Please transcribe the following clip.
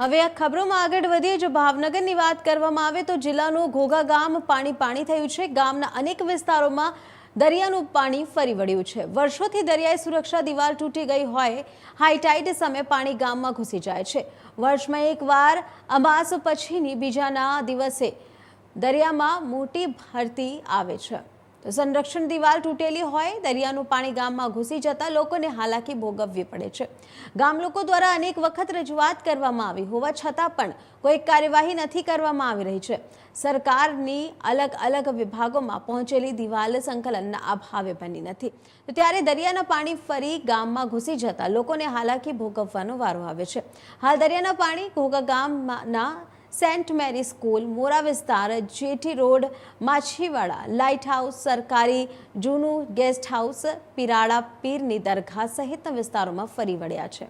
હવે આ ખબરોમાં આગળ વધીએ, જો ભાવનગરની વાત કરવામાં આવે તો જિલ્લાનું ઘોઘા ગામ પાણી પાણી થયું છે. ગામના અનેક વિસ્તારોમાં દરિયાનું પાણી ફરી વળ્યું છે. વર્ષોથી દરિયાઈ સુરક્ષા દિવાલ તૂટી ગઈ હોય હાઈટાઈડ સમયે પાણી ગામમાં ઘૂસી જાય છે. વર્ષમાં એકવાર, અમાસ પછીની બીજાના દિવસે દરિયામાં મોટી ભરતી આવે છે. તો સંરક્ષણ દિવાલ તૂટેલી હોય, દરિયાનું પાણી ગામમાં ઘૂસી જતા લોકોને હાલાકી ભોગવવી પડે છે. ગામ લોકો દ્વારા અનેક વખત રજૂઆત કરવામાં આવી હોવા છતાં પણ કોઈ કાર્યવાહી નથી કરવામાં આવી રહી છે. સરકારની અલગ અલગ વિભાગોમાં પહોંચેલી દિવાલ સંકલનના અભાવે બની નથી. તો ત્યારે દરિયાના પાણી ફરી ગામમાં ઘૂસી જતા લોકોને હાલાકી ભોગવવાનો વારો આવે છે. હાલ દરિયાના પાણી ઘોઘા ગામના સેન્ટ મેરી સ્કૂલ, મોરા વિસ્તાર jetty road, Machhiwada light house સરકારી, જૂનું ગેસ્ટ હાઉસ પીરાળા પીરની દરગાહ સહિતના વિસ્તારોમાં ફરી વળ્યા છે.